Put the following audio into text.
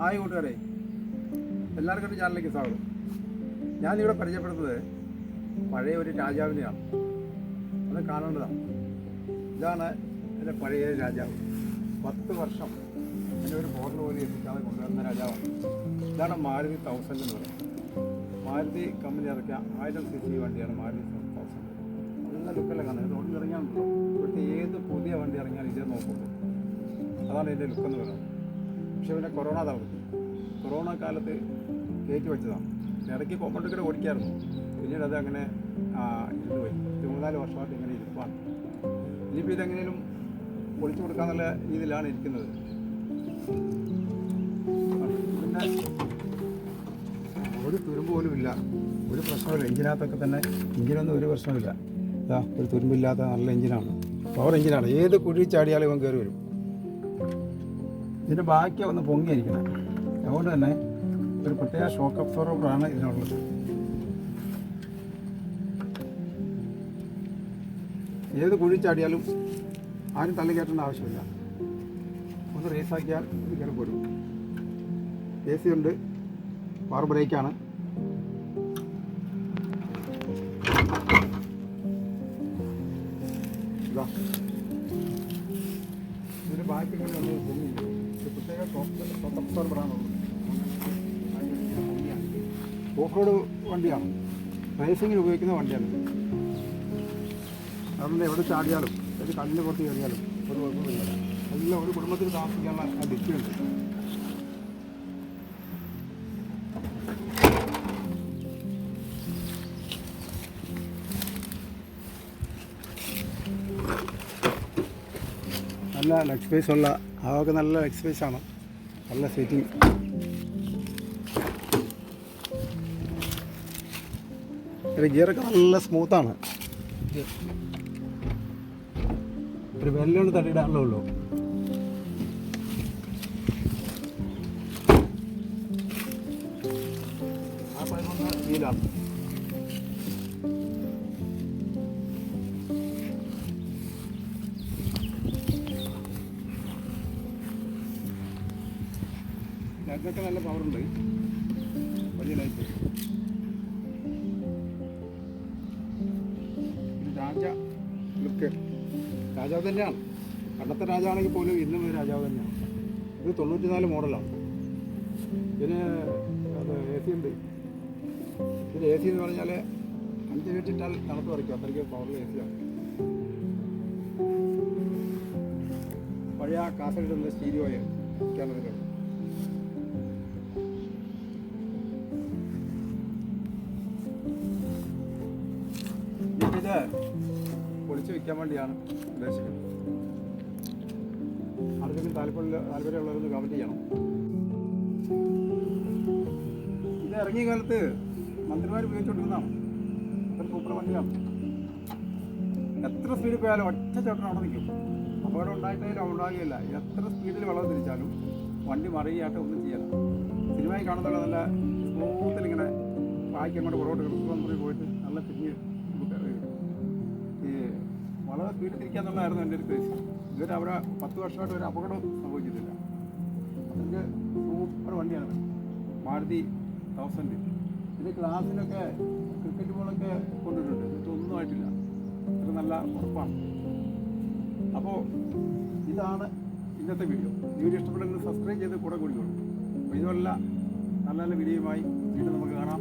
Hi കൂട്ടുകാരെ. എല്ലാവർക്കും എന്റെ ചാനലിലേക്ക് സ്വാഗതം. ഞാനിവിടെ പരിചയപ്പെടുന്നത് പഴയ ഒരു രാജാവിനെയാണ്. അത് കാണേണ്ടതാണ്. ഇതാണ് എന്റെ പഴയ രാജാവ്. പത്ത് വർഷം എന്റെ ഒരു ബോർഡിൽ പോലും എത്തിക്കാതെ കൊണ്ടുവരുന്ന രാജാവാണ്. ഇതാണ് മാരുതി തൗസൻഡ് എന്ന് പറയുന്നത്. മാരുതി കമ്പനി ഇറക്കിയ ആയിരം സി സി വണ്ടിയാണ് മാരുതി തൗസൻഡ് നല്ല ലുക്കല്ല കാണുന്നത്? റോഡിൽ ഇറങ്ങിയാണല്ലോ. ഇവിടുത്തെ ഏത് പുതിയ വണ്ടി ഇറങ്ങിയാലും ഇതേ നോക്കുള്ളൂ. അതാണ് ഇതിന്റെ ലുക്കെന്ന് പറയുന്നത്. പക്ഷേ പിന്നെ കൊറോണ തളർത്തി കൊറോണ കാലത്ത് കയറ്റി വെച്ചതാണ്. ഇടയ്ക്ക് കൊമ്പണ്ടൊക്കെ ഓടിക്കായിരുന്നു പിന്നീട് അത് അങ്ങനെ ഇരുന്ന് പോയി. മൂന്നാൽ വർഷമായിട്ട് ഇങ്ങനെ ഇരിപ്പാണ്. ഇനിയിപ്പോൾ ഇതെങ്ങനെയും ഒളിച്ചു കൊടുക്കാന്നുള്ള രീതിയിലാണ് ഇരിക്കുന്നത്. പിന്നെ ഒരു തുരുമ്പ് പോലും ഇല്ല. ഒരു പ്രശ്നമില്ല എഞ്ചിനകത്തൊക്കെ തന്നെ എഞ്ചിനൊന്നും ഒരു പ്രശ്നമില്ല ഒരു തുരുമ്പില്ലാത്ത നല്ല എഞ്ചിനാണ്. പവർ എഞ്ചിനാണ്. ഏത് കുഴി ചാടിയാലും ഇവൻ കയറി വരും. ഇതിന്റെ ബാക്കി ഒന്ന് പൊങ്ങിയിരിക്കണം. അതുകൊണ്ട് തന്നെ ഒരു പ്രത്യേക ഷോക്ക് അബ്സോർബറാണ് ഇതിനുള്ളത്. ഏത് കുഴി ചാടിയാലും ആരും തള്ളി കയറ്റേണ്ട ആവശ്യമില്ല. ഒന്ന് റേസാക്കിയാൽ ഇത് കയറി പോരും. എ സി ഉണ്ട് പവർ ബ്രേക്കാണ് ഇതാ. ഇതിന് ബാക്കി കൊണ്ട് പൊങ്ങിയില്ല ഇത് പ്രത്യേക ഷോക്ക് അബ്സോർബറാണുള്ളത് ഓഫ് റോഡ് വണ്ടിയാണ്. റേസിങ്ങിന് ഉപയോഗിക്കുന്ന വണ്ടിയാണ്. അതുകൊണ്ട് എവിടെ ചാടിയാലും ഒരു കല്ലിന് പുറത്ത് കയറിയാലും ഒരു കുഴപ്പമില്ല. എല്ലാം ഒരു കുടുംബത്തിൽ താമസിക്കാനുള്ള ആ നല്ല ലെഗ് സ്പേസ് ഉള്ള അതൊക്കെ നല്ല ലെഗ് സ്പേസ് ആണ്. നല്ല സീറ്റിംഗ് ഒരു ഗിയറൊക്കെ നല്ല സ്മൂത്താണ് ഒരു വെല്ലുകൊണ്ട് തട്ടിയിടാനുള്ള ഉള്ളൂ. ആ പതിനൊന്ന് വീലാണ് ലൈറ്റൊക്കെ നല്ല പവറുണ്ട് വലിയ ലൈറ്റ് രാജ ലുക്ക് രാജാവ് തന്നെയാണ്. പണ്ടത്തെ രാജാവാണെങ്കിൽ പോലും ഇന്നും ഒരു രാജാവ് തന്നെയാണ്. ഇത് തൊണ്ണൂറ്റി നാല് മോഡലാണ്. ഇതിന് എ സി ഉണ്ട്. ഇതിന് എ സി എന്ന് പറഞ്ഞാൽ അഞ്ച് മിനിറ്റ് ഇട്ടാൽ തണുത്ത് പറിക്കും അത്രയ്ക്ക് പവറിൽ എ സിയാണ് പഴയ കാസറ്റിടുന്ന സ്റ്റീരിയോയെ കേരളത്തിലുണ്ട് പൊളിച്ച് വെക്കാൻ വേണ്ടിയാണ് ഉദ്ദേശിക്കുന്നത്. ആർക്കെങ്കിലും താല്പര്യമുള്ള താല്പര്യമുള്ളവരൊന്ന് കമന്റ് ചെയ്യണം. ഇത് ഇറങ്ങിയ കാലത്ത് മന്ത്രിമാർ ഉപയോഗിച്ചുകൊണ്ടിരുന്നതാണ്. അത്ര സൂപ്പർ വണ്ടിയാണ് എത്ര സ്പീഡിൽ പോയാലും ഒറ്റ ചേട്ടൻ അവിടെ നിൽക്കും. അപകടം ഉണ്ടായിട്ടായാലും ഉണ്ടാകുകയില്ല എത്ര സ്പീഡിൽ വെള്ളം തിരിച്ചാലും വണ്ടി മറിയായിട്ട് ഒന്നും ചെയ്യല സിനിമയിൽ കാണുന്നവരെ നല്ല സ്മൂത്തിൽ ഇങ്ങനെ വായിക്കങ്ങോട്ട് പുറകോട്ട് കിടന്നു പോയിട്ട് നല്ല തിരിഞ്ഞ് ഈ വളരെ സ്പീഡിൽ തിരിക്കാന്നുള്ളതായിരുന്നു എന്റെ ഒരു ഉദ്ദേശം ഇതുവരെ അവിടെ പത്ത് വർഷമായിട്ട് ഒരു അപകടം സംഭവിച്ചിട്ടില്ല. അതൊക്കെ സൂപ്പർ വണ്ടിയാണ് മാരുതി തൗസൻഡ് ഇത് ക്ലാസ്സിനൊക്കെ ക്രിക്കറ്റ് ബോളൊക്കെ കൊണ്ടിട്ടുണ്ട്. എന്നിട്ട് ഒന്നും ആയിട്ടില്ല. ഇത് നല്ല ഉറപ്പാണ്. അപ്പോൾ ഇതാണ് ഇന്നത്തെ വീഡിയോ വീഡിയോ ഇഷ്ടപ്പെട്ടെങ്കിൽ സബ്സ്ക്രൈബ് ചെയ്ത് കൂടെ കൂടിക്കോളൂ അപ്പോൾ ഇതുമല്ല നല്ല നല്ല വീഡിയോയുമായി വീണ്ടും നമുക്ക് കാണാം.